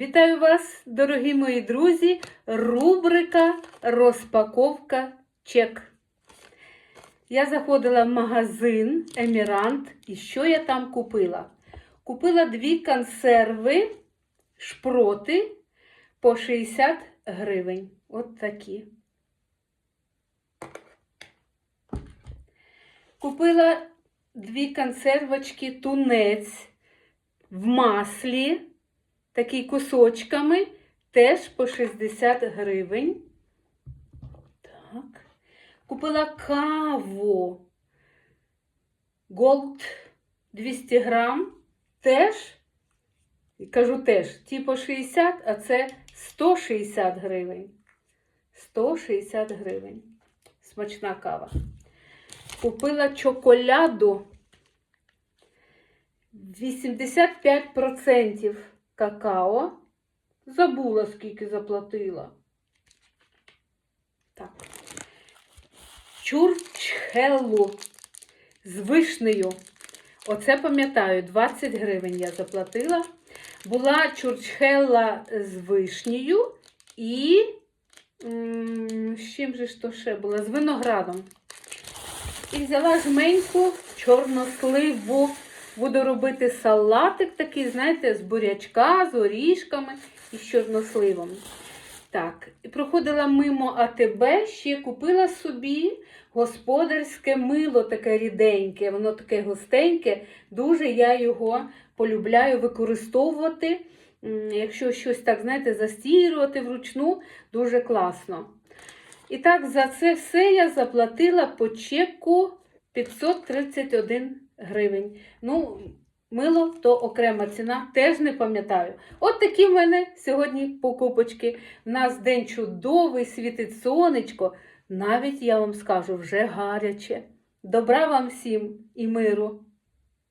Вітаю вас, дорогі мої друзі! Рубрика Розпаковка чек. Я заходила в магазин Емірант і що я там купила? Купила дві консерви, шпроти по 60 гривень. От такі. Купила дві консервочки тунець в маслі, такі кусочками, теж по 60 гривень. Так. Купила каву Gold 200 грам, теж, кажу теж, ті по 60, а це 160 гривень. 160 гривень. Смачна кава. Купила чоколяду 85% какао. Забула, скільки заплатила. Так. Чурчхеллу з вишнею. Оце пам'ятаю, 20 гривень я заплатила. Була чурчхелла з вишнею і з чим же ж то ще була? З виноградом. І взяла жменьку чорносливу. Буду робити салатик такий, знаєте, з бурячка, з орішками і з чорносливом. Так, проходила мимо АТБ, ще купила собі господарське мило таке ріденьке, воно таке густеньке. Дуже я його полюбляю використовувати. Якщо щось так, знаєте, застірювати вручну, дуже класно. І так, за це все я заплатила по чеку 531 гривень. Ну, мило то окрема ціна, теж не пам'ятаю. От такі в мене сьогодні покупочки. У нас день чудовий, світить сонечко. Навіть я вам скажу, вже гаряче. Добра вам всім і миру!